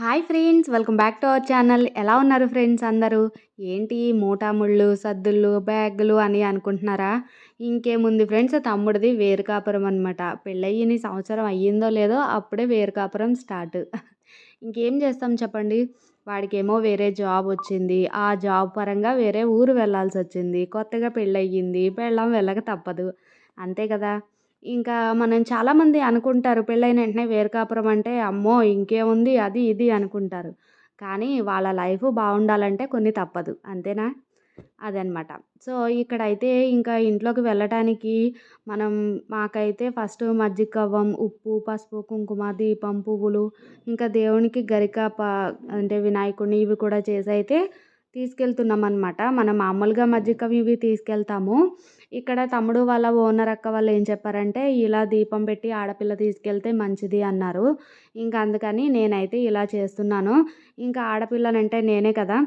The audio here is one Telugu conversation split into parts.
Hi friends welcome back to our channel. ఎలా ఉన్నారు ఫ్రెండ్స్ అందరూ? ఏంటి మూటాముళ్ళు సద్దుళ్ళు బ్యాగులు అని అనుకుంటున్నారా? ఇంకేముంది ఫ్రెండ్స్ తమ్ముడిది వేరుకాపురం అనమాట పెళ్ళయ్యని సంవత్సరం అయ్యిందో లేదో అప్పుడే వేరుకాపురం స్టార్ట్. ఇంకేం చేస్తాం చెప్పండి? వాడికేమో వేరే జాబ్ వచ్చింది. ఆ జాబ్ పరంగా వేరే ఊరు వెళ్ళాల్సి వచ్చింది కొత్తగా పెళ్ళయ్యింది. పెళ్ళం వెళ్ళక తప్పదు. అంతే కదా? ఇంకా మనం చాలామంది అనుకుంటారు పెళ్ళైన వెంటనే వేరు కాపురం అంటే అమ్మో! ఇంకేముంది? అది ఇది అనుకుంటారు. కానీ వాళ్ళ లైఫ్ బాగుండాలంటే కొన్ని తప్పదు. అంతేనా? అదనమాట. సో ఇక్కడైతే ఇంకా ఇంట్లోకి వెళ్ళటానికి మనం మాకైతే ఫస్ట్ మజ్జిగ కవ్వం ఉప్పు పసుపు కుంకుమ దీపం పువ్వులు ఇంకా దేవునికి గరిక ప అంటే వినాయకుడిని ఇవి కూడా చేసి అయితే తీసుకెళ్తున్నాం అనమాట మనం మామూలుగా మజ్జిగ ఇవి తీసుకెళ్తాము. ఇక్కడ తమ్ముడు వాళ్ళ ఓనర్ అక్క వాళ్ళు ఏం చెప్పారంటే ఇలా దీపం పెట్టి ఆడపిల్ల తీసుకెళ్తే మంచిది అన్నారు. ఇంకా అందుకని నేనైతే ఇలా చేస్తున్నాను. ఇంకా ఆడపిల్లనంటే నేనే కదా.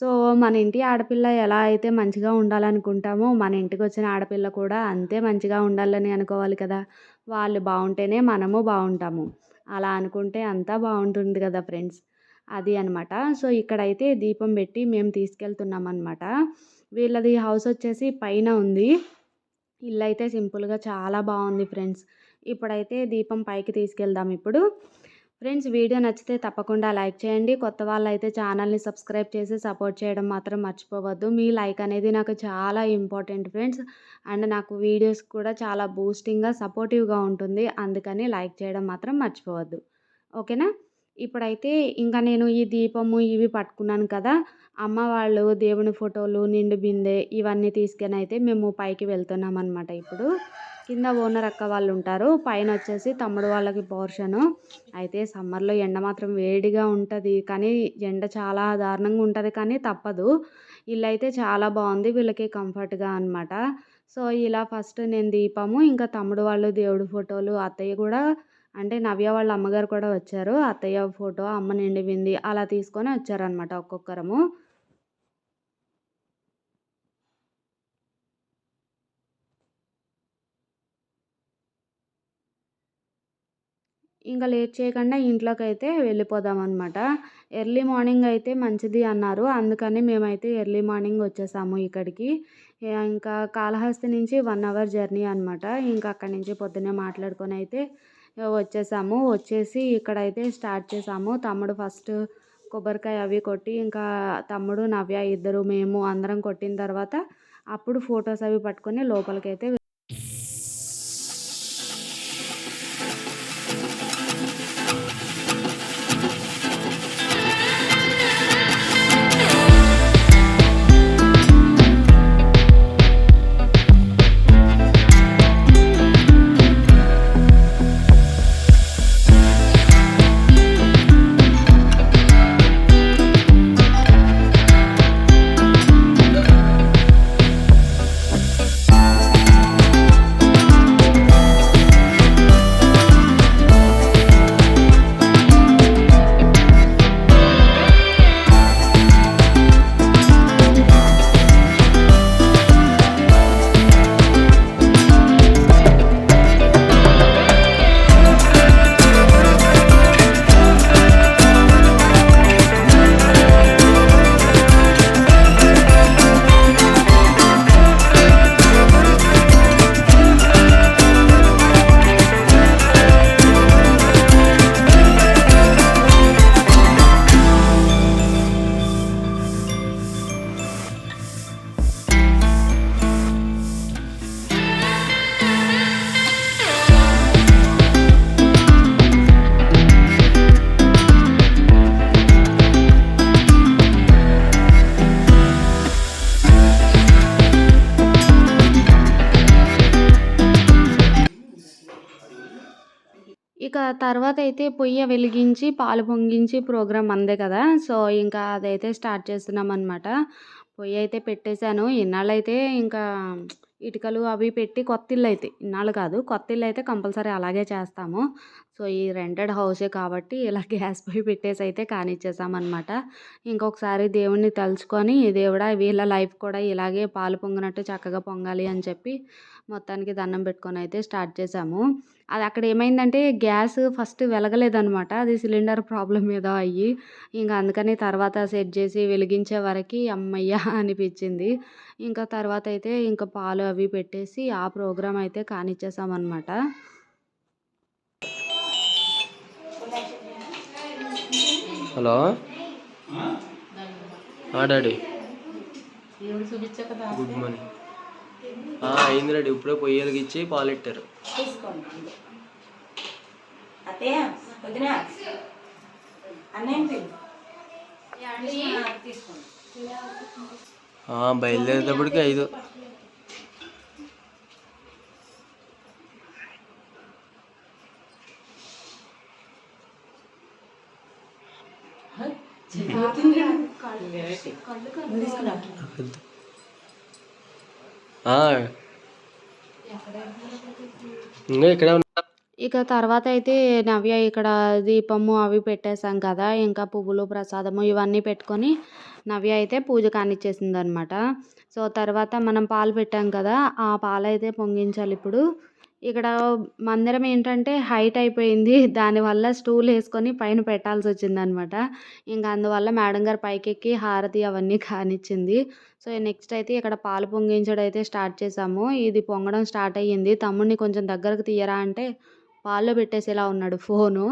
సో మన ఇంటి ఆడపిల్ల ఎలా అయితే మంచిగా ఉండాలనుకుంటామో మన ఇంటికి వచ్చిన ఆడపిల్ల కూడా అంతే మంచిగా ఉండాలని అనుకోవాలి కదా. వాళ్ళు బాగుంటేనే మనము బాగుంటాము. అలా అనుకుంటే అంతా బాగుంటుంది కదా ఫ్రెండ్స్. అది అనమాట సో ఇక్కడైతే దీపం పెట్టి మేము తీసుకెళ్తున్నాం అనమాట వీళ్ళది హౌస్ వచ్చేసి పైన ఉంది. ఇల్లు అయితే సింపుల్గా చాలా బాగుంది ఫ్రెండ్స్. ఇప్పుడైతే దీపం పైకి తీసుకెళ్దాం ఇప్పుడు. ఫ్రెండ్స్ వీడియో నచ్చితే తప్పకుండా లైక్ చేయండి. కొత్త వాళ్ళు అయితే ఛానల్ని సబ్స్క్రైబ్ చేసి సపోర్ట్ చేయడం మాత్రం మర్చిపోవద్దు. మీ లైక్ అనేది నాకు చాలా ఇంపార్టెంట్ ఫ్రెండ్స్. అండ్ నాకు వీడియోస్ కూడా చాలా బూస్టింగ్గా సపోర్టివ్గా ఉంటుంది. అందుకని లైక్ చేయడం మాత్రం మర్చిపోవద్దు. ఓకేనా? ఇప్పుడైతే ఇంకా నేను ఈ దీపము ఇవి పట్టుకున్నాను కదా అమ్మ వాళ్ళు దేవుని ఫోటోలు నిండు బిందె ఇవన్నీ తీసుకొని అయితే మేము పైకి వెళ్తున్నాం అనమాట ఇప్పుడు. కింద ఓనర్ అక్క వాళ్ళు ఉంటారు పైన వచ్చేసి తమ్ముడు వాళ్ళకి పోర్షను అయితే సమ్మర్లో ఎండ మాత్రం వేడిగా ఉంటుంది కానీ ఎండ చాలా దారుణంగా ఉంటుంది కానీ తప్పదు. ఇల్లు అయితే చాలా బాగుంది వీళ్ళకి కంఫర్ట్గా అనమాట సో ఇలా ఫస్ట్ నేను దీపము ఇంకా తమ్ముడు వాళ్ళు దేవుడు ఫోటోలు అత్తయ్య కూడా అంటే నవ్య వాళ్ళ అమ్మగారు కూడా వచ్చారు. అత్తయ్య ఫోటో అమ్మ నిండిపోయింది అలా తీసుకొని వచ్చారనమాట ఒక్కొక్కరము. ఇంకా లేట్ చేయకుండా ఇంట్లోకి అయితే వెళ్ళిపోదాం అనమాట ఎర్లీ మార్నింగ్ అయితే మంచిది అన్నారు. అందుకని మేమైతే ఎర్లీ మార్నింగ్ వచ్చేసాము ఇక్కడికి. ఇంకా కాళహస్తి నుంచి వన్ అవర్ జర్నీ అనమాట ఇంకా అక్కడి నుంచి పొద్దున్నే మాట్లాడుకొని అయితే వచ్చేసాము. వచ్చేసి ఇక్కడైతే స్టార్ట్ చేసాము. తమ్ముడు ఫస్ట్ కొబ్బరికాయ అవి కొట్టి ఇంకా తమ్ముడు నవ్య ఇద్దరు మేము అందరం కొట్టిన తర్వాత అప్పుడు ఫొటోస్ అవి పట్టుకొని లోపలికైతే తర్వాత అయితే పొయ్యి వెలిగించి పాలు పొంగించి ప్రోగ్రామ్ అందే కదా. సో ఇంకా అదైతే స్టార్ట్ చేస్తున్నాం అనమాట పొయ్యి అయితే పెట్టేశాను. ఇన్నాళ్ళైతే ఇంకా ఇటుకలు అవి పెట్టి కొత్త ఇల్లు అయితే ఇన్నాళ్ళు కాదు కొత్త ఇల్లు అయితే కంపల్సరీ అలాగే చేస్తాము. సో ఈ రెంటెడ్ హౌసే కాబట్టి ఇలా గ్యాస్ పొయ్యి పెట్టేసి అయితే కానిచ్చేసామన్నమాట. ఇంకొకసారి దేవుణ్ణి తలుచుకొని దేవుడా వీళ్ళ లైఫ్ కూడా ఇలాగే పాలు పొంగినట్టు చక్కగా పొంగాలి అని చెప్పి మొత్తానికి దండం పెట్టుకొని అయితే స్టార్ట్ చేసాము. అది అక్కడ ఏమైందంటే గ్యాస్ ఫస్ట్ వెలగలేదనమాట అది సిలిండర్ ప్రాబ్లం ఏదో అయ్యి ఇంకా అందుకని తర్వాత సెట్ చేసి వెలిగించే వరకు అమ్మయ్య అనిపించింది. ఇంకా తర్వాత అయితే ఇంకా పాలు అవి పెట్టేసి ఆ ప్రోగ్రామ్ అయితే కానిచ్చేసామన్నమాట. హలో. డాడీ. Good morning. అయింది డాడీ. ఇప్పుడే పొయ్యి వెలిగించి పాలు పెట్టారు అత్తయ్య వదిన. అన్నయ్య ఆ, బయలుదేరేటప్పటికి ఐదు. ఇక తర్వాత అయితే నవ్య ఇక్కడ దీపము అవి పెట్టేసాం కదా ఇంకా పువ్వులు ప్రసాదము ఇవన్నీ పెట్టుకొని నవ్య అయితే పూజ కానిచ్చేసింది అనమాట సో తర్వాత మనం పాలు పెట్టాం కదా ఆ పాలు అయితే పొంగించాలి ఇప్పుడు. ఇక్కడ మందిరం ఏంటంటే హైట్ అయిపోయింది. దానివల్ల స్టూల్ వేసుకొని పైన పెట్టాల్సి వచ్చింది అనమాట ఇంకా అందువల్ల మేడం గారు పైకెక్కి హారతి అవన్నీ కానిచ్చింది. సో నెక్స్ట్ అయితే ఇక్కడ పాలు పొంగించడం అయితే స్టార్ట్ చేసాము ఇది పొంగడం స్టార్ట్ అయ్యింది. తమ్ముడిని కొంచెం దగ్గరకు తీయరా అంటే పాల్లో పెట్టేసేలా ఉన్నాడు ఫోను.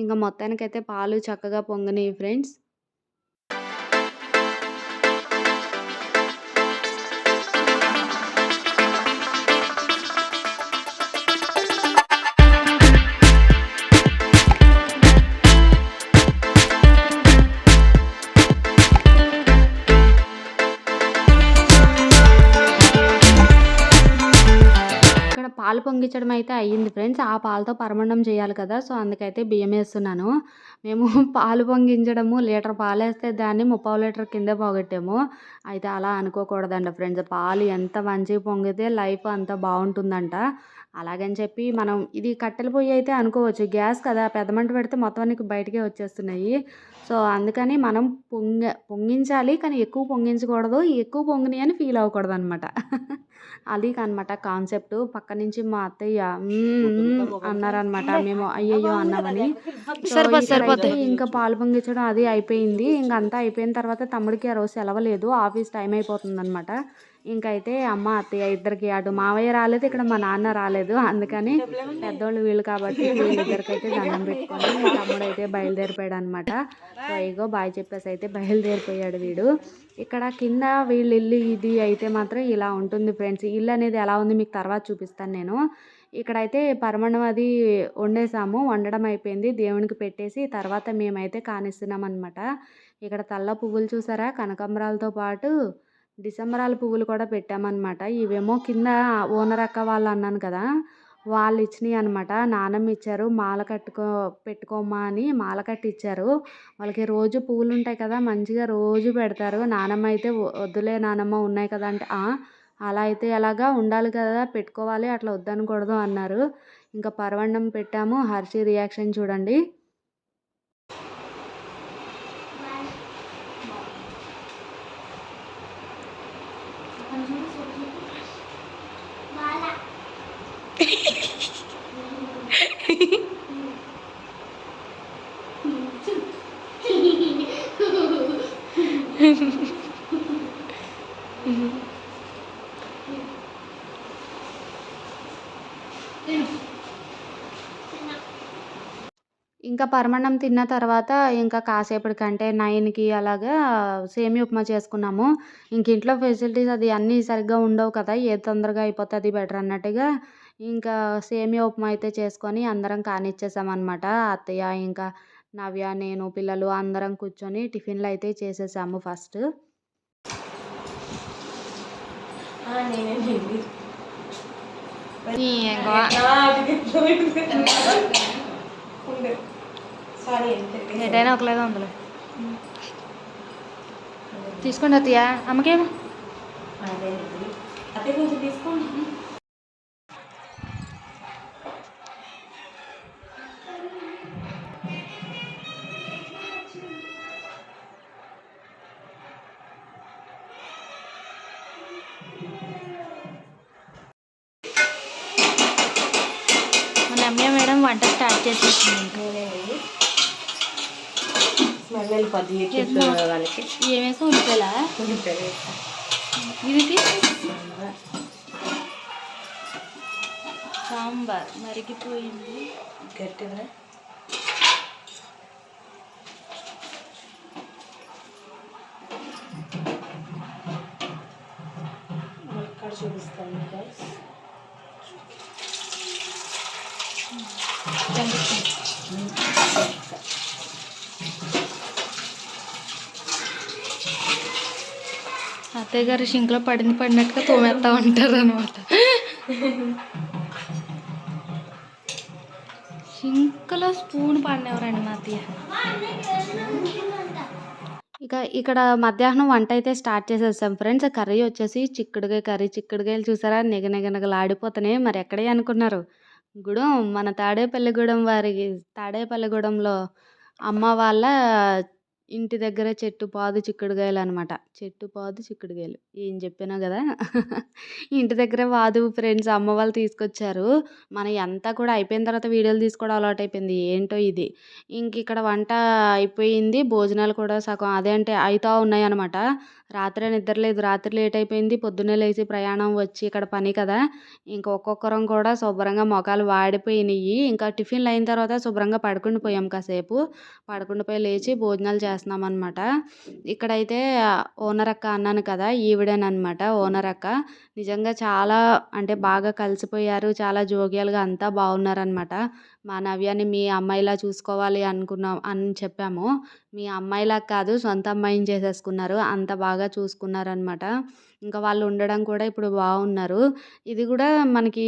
ఇంకా మొత్తానికైతే పాలు చక్కగా పొంగినాయి ఫ్రెండ్స్. పాలు పొంగించడం అయితే అయ్యింది ఫ్రెండ్స్. ఆ పాలతో పరమాన్నం చేయాలి కదా. సో అందుకైతే బియ్యం వేస్తున్నాను. మేము పాలు పొంగించడము లీటర్ పాలు వేస్తే దాన్ని ముప్పావు లీటర్ కిందే పోగొట్టాము. అయితే అలా అనుకోకూడదండి ఫ్రెండ్స్. పాలు ఎంత మంచిగా పొంగితే లైఫ్ అంత బాగుంటుందంట. అలాగని చెప్పి మనం ఇది కట్టెల పొయ్యి అయితే అనుకోవచ్చు. గ్యాస్ కదా పెద్దమంట పెడితే మొత్తం అన్ని బయటకే వచ్చేస్తున్నాయి. సో అందుకని మనం పొంగ పొంగించాలి కానీ ఎక్కువ పొంగించకూడదు. ఎక్కువ పొంగినాయి అని ఫీల్ అవ్వకూడదు అనమాట అది అనమాట కాన్సెప్ట్. పక్క నుంచి మా అత్తయ్య అన్నారనమాట. మేము అయ్యయ్యో అన్నామని. ఇంకా పాలు పొంగించడం అది అయిపోయింది. ఇంకా అంతా అయిపోయిన తర్వాత తమ్ముడికి ఆ రోజు సెలవు లేదు. ఆఫీస్ టైం అయిపోతుంది అనమాట ఇంకైతే అమ్మ అత్తయ్య ఇద్దరికి అటు మావయ్య రాలేదు ఇక్కడ మా నాన్న రాలేదు. అందుకని పెద్దోళ్ళు వీళ్ళు కాబట్టి వీళ్ళిద్దరికైతే దండం పెట్టుకొని మా తమ్ముడు అయితే బయలుదేరిపోయాడు అనమాట సో ఇగో బాయ్ చెప్పేసి అయితే బయలుదేరిపోయాడు వీడు. ఇక్కడ కింద వీళ్ళ ఇల్లు ఇది అయితే మాత్రం ఇలా ఉంటుంది ఫ్రెండ్స్. ఇల్లు అనేది ఎలా ఉంది మీకు తర్వాత చూపిస్తాను నేను. ఇక్కడైతే పరమాణం అది వండేసాము వండడం అయిపోయింది. దేవునికి పెట్టేసి తర్వాత మేమైతే కానిస్తున్నాం అనమాట ఇక్కడ తల్ల పువ్వులు చూసారా? కనకాంబరాలతో పాటు డిసెంబరాల పువ్వులు కూడా పెట్టామన్నమాట. ఇవేమో కింద ఓనర్ అక్క వాళ్ళు అన్నాను కదా వాళ్ళు ఇచ్చినాయి అనమాట నానమ్మ ఇచ్చారు మాల కట్టుకో పెట్టుకోమ్మా అని మాల కట్టి ఇచ్చారు వాళ్ళకి రోజు పువ్వులు ఉంటాయి కదా మంచిగా రోజు పెడతారు. నానమ్మ అయితే వద్దులే నానమ్మ ఉన్నాయి కదా అంటే అలా అయితే ఎలాగా ఉండాలి కదా పెట్టుకోవాలి అట్లా వద్దనకూడదు అన్నారు. ఇంకా పరవన్నం పెట్టాము. హర్షి రియాక్షన్ చూడండి. ఇంకా పరమాన్నం తిన్న తర్వాత ఇంకా కాసేపటికంటే నైన్కి అలాగా సేమియా ఉప్మా చేసుకున్నాము. ఇంక ఇంట్లో ఫెసిలిటీస్ అది అన్నీ సరిగ్గా ఉండవు కదా ఏది తొందరగా అయిపోతే అది బెటర్ అన్నట్టుగా ఇంకా సేమియా ఉప్మా అయితే చేసుకొని అందరం కానిచ్చేసామన్నమాట. అత్తయ్య ఇంకా నవ్య నేను పిల్లలు అందరం కూర్చొని టిఫిన్లు అయితే చేసేసాము ఫస్ట్. నేనే సారీ ఎటైనా ఒకలాగా ఉందిలే. తీసుకోండి అత్తయ్య అమ్మకేమో అదే కొంచెం తీసుకోండి వచ్చేసేసింది స్మెల్ వెళ్ళిపోద్ది వాళ్ళకి ఏమేసి. ఇది తీ. సాంబార్. మరిగిపోయింది గట్టిగా ఇక్కడ చూపిస్తాను guys. అత్తయ్య గారు షింక్లో పడింది పడినట్టుగా తోమేస్తా ఉంటారు అనమాట షింక్లో స్పూన్ పడినెవరండి మా అత్తయ్య? ఇక ఇక్కడ మధ్యాహ్నం వంట అయితే స్టార్ట్ చేసేసాం ఫ్రెండ్స్. కర్రీ వచ్చేసి చిక్కుడుగాయ కర్రీ. చిక్కుడుగాయలు చూసారా? నిగ నిగ మరి ఎక్కడే అనుకున్నారు? గూడెం మన తాడేపల్లిగూడెం వారి తాడేపల్లిగూడెంలో అమ్మ వాళ్ళ ఇంటి దగ్గర చెట్టు పాదు చిక్కుడుగాయలు అనమాట చెట్టు పాదు చిక్కుడుగాయలు ఏం చెప్పానో కదా? ఇంటి దగ్గర వాదు ఫ్రెండ్స్ అమ్మ వాళ్ళు తీసుకొచ్చారు. మన అంతా కూడా అయిపోయిన తర్వాత వీడియోలు తీసుకోవడం అలవాటు అయిపోయింది. ఏంటో ఇది? ఇంక ఇక్కడ వంట అయిపోయింది. భోజనాలు కూడా సగం అదే అంటే అవుతా ఉన్నాయి అనమాట రాత్రి నిద్రలేదు రాత్రి లేట్ అయిపోయింది. పొద్దున్నే లేచి ప్రయాణం వచ్చి ఇక్కడ పని కదా. ఇంకా ఒక్కొక్కరం కూడా శుభ్రంగా మొఖాలు వాడిపోయినాయి ఇంకా టిఫిన్లు అయిన తర్వాత శుభ్రంగా పడుకుని పోయాం కాసేపు. పడుకుని పోయి లేచి భోజనాలు చేస్తున్నాం అనమాట ఇక్కడైతే ఓనర్ అక్క అన్నాను కదా ఈవిడేనమాట ఓనర్ అక్క. నిజంగా చాలా అంటే బాగా కలిసిపోయారు. చాలా జోగ్యాలుగా అంతా బాగున్నారనమాట మా నవ్యాన్ని మీ అమ్మాయిలా చూసుకోవాలి అనుకున్నాం అని చెప్పాము. మీ అమ్మాయిలా కాదు సొంత అమ్మాయిని చేసేసుకున్నారు. అంత బాగా చూసుకున్నారనమాట ఇంకా వాళ్ళు ఉండడం కూడా ఇప్పుడు బాగున్నారు ఇది కూడా మనకి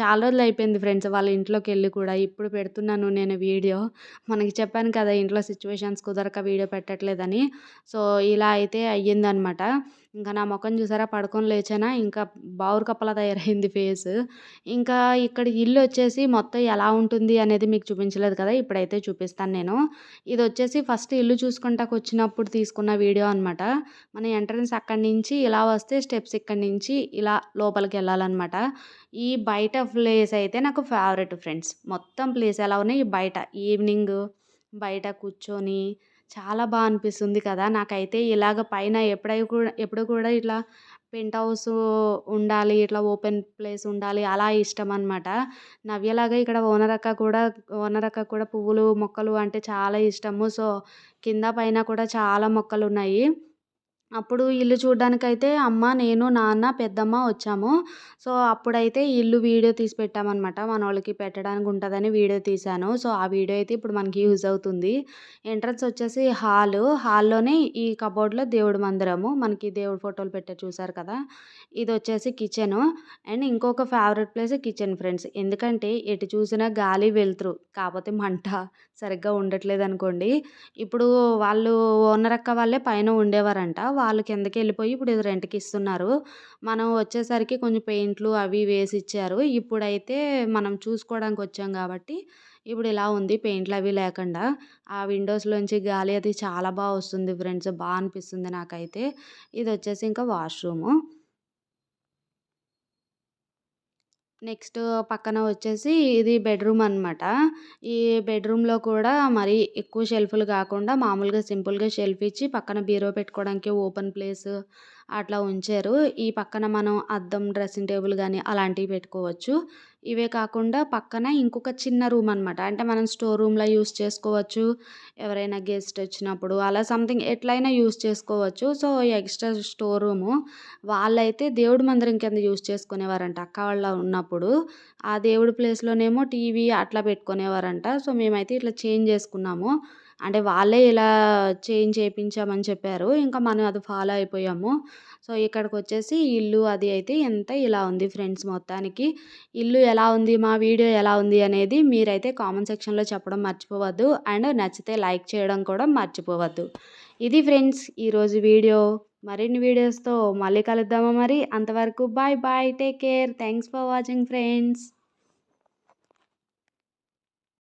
చాలా రోజులు అయిపోయింది ఫ్రెండ్స్ వాళ్ళ ఇంట్లోకి వెళ్ళి కూడా. ఇప్పుడు పెడుతున్నాను నేను వీడియో. మనకి చెప్పాను కదా ఇంట్లో సిచ్యువేషన్స్ కుదరక వీడియో పెట్టట్లేదని. సో ఇలా అయితే అయ్యిందనమాట. ఇంకా నా ముఖం చూసారా? పడుకొని లేచానా? ఇంకా బావురు కప్పలా తయారైంది ఫేస్. ఇంకా ఇక్కడ ఇల్లు వచ్చేసి మొత్తం ఎలా ఉంటుంది అనేది మీకు చూపించలేదు కదా? ఇప్పుడైతే చూపిస్తాను నేను. ఇది వచ్చేసి ఫస్ట్ ఇల్లు చూసుకుంటాకు వచ్చినప్పుడు తీసుకున్న వీడియో అనమాట. మన ఎంట్రన్స్ అక్కడి నుంచి ఇలా వస్తే స్టెప్స్ ఇక్కడి నుంచి ఇలా లోపలికి వెళ్ళాలన్నమాట. ఈ బయట ప్లేస్ అయితే నాకు ఫేవరెట్ ఫ్రెండ్స్. మొత్తం ప్లేస్ ఎలా ఉన్నాయి? బయట ఈవినింగ్ బయట కూర్చొని చాలా బాగా అనిపిస్తుంది కదా! నాకైతే ఇలాగ పైన ఎప్పుడై కూడా ఎప్పుడు కూడా ఇట్లా పెంట్ హౌస్ ఉండాలి ఇట్లా ఓపెన్ ప్లేస్ ఉండాలి అలా ఇష్టం అనమాట నవ్యలాగా ఇక్కడ ఓనర్ అక్క కూడా ఓనర్ అక్క కూడా పువ్వులు మొక్కలు అంటే చాలా ఇష్టము. సో కింద పైన కూడా చాలా మొక్కలు ఉన్నాయి. అప్పుడు ఇల్లు చూడ్డానికైతే అమ్మ నేను నాన్న పెద్దమ్మ వచ్చాము. సో అప్పుడైతే ఇల్లు వీడియో తీసి పెట్టామన్నమాట. మన వాళ్ళకి పెట్టడానికి ఉంటుందని వీడియో తీశాను. సో ఆ వీడియో అయితే ఇప్పుడు మనకి యూజ్ అవుతుంది. ఎంట్రన్స్ వచ్చేసి హాల్. హాల్లోనే ఈ కబోర్డ్లో దేవుడి మందిరము. మనకి దేవుడి ఫోటోలు పెట్టే చూసారు కదా. ఇది వచ్చేసి కిచెన్. అండ్ ఇంకొక ఫేవరెట్ ప్లేస్ కిచెన్ ఫ్రెండ్స్. ఎందుకంటే ఎటు చూసినా గాలి వెలుతురు. కాకపోతే మంట సరిగ్గా ఉండట్లేదు అనుకోండి ఇప్పుడు వాళ్ళు ఓనర్ అక్క వాళ్ళే పైన ఉండేవారంట. వాళ్ళు కిందకి వెళ్ళిపోయి ఇప్పుడు ఇది రెంట్కి ఇస్తున్నారు. మనం వచ్చేసరికి కొంచెం పెయింట్లు అవి వేసి ఇచ్చారు. ఇప్పుడైతే మనం చూసుకోవడానికి వచ్చాం కాబట్టి ఇప్పుడు ఇలా ఉంది పెయింట్లు అవి లేకుండా. ఆ విండోస్లోంచి గాలి అది చాలా బాగా వస్తుంది ఫ్రెండ్స్ బాగా అనిపిస్తుంది నాకైతే. ఇది వచ్చేసి ఇంకా వాష్రూము నెక్స్ట్ పక్కన వచ్చేసి ఇది బెడ్రూమ్ అనమాట ఈ బెడ్రూమ్లో కూడా మరీ ఎక్కువ షెల్ఫ్లు కాకుండా మామూలుగా సింపుల్గా షెల్ఫ్ ఇచ్చి పక్కన బీరో పెట్టుకోవడానికి ఓపెన్ ప్లేస్ అట్లా ఉంచారు. ఈ పక్కన మనం అద్దం డ్రెస్సింగ్ టేబుల్ కానీ అలాంటివి పెట్టుకోవచ్చు. ఇవే కాకుండా పక్కన ఇంకొక చిన్న రూమ్ అనమాట అంటే మనం స్టోర్ రూమ్లో యూస్ చేసుకోవచ్చు. ఎవరైనా గెస్ట్ వచ్చినప్పుడు అలా సంథింగ్ ఎట్లయినా యూస్ చేసుకోవచ్చు. సో ఎక్స్ట్రా స్టోర్ రూము వాళ్ళైతే దేవుడి మందిరం కింద యూస్ చేసుకునేవారంట. అక్క వాళ్ళ ఉన్నప్పుడు ఆ దేవుడి ప్లేస్లోనేమో టీవీ అట్లా పెట్టుకునేవారంట. సో మేమైతే ఇట్లా చేంజ్ చేసుకున్నాము. అంటే వాళ్ళే ఇలా చేంజ్ చేయించామని చెప్పారు. ఇంకా మనం అది ఫాలో అయిపోయాము. సో ఇక్కడికి వచ్చేసి ఇల్లు అది అయితే ఎంత ఇలా ఉంది ఫ్రెండ్స్ మొత్తానికి. ఇల్లు ఎలా ఉంది? మా వీడియో ఎలా ఉంది? అనేది మీరైతే కామెంట్ సెక్షన్లో చెప్పడం మర్చిపోవద్దు. అండ్ నచ్చితే లైక్ చేయడం కూడా మర్చిపోవద్దు. ఇది ఫ్రెండ్స్ ఈరోజు వీడియో. మరిన్ని వీడియోస్తో మళ్ళీ కలుద్దామా మరి? అంతవరకు bye bye. Take care. Thanks for watching friends.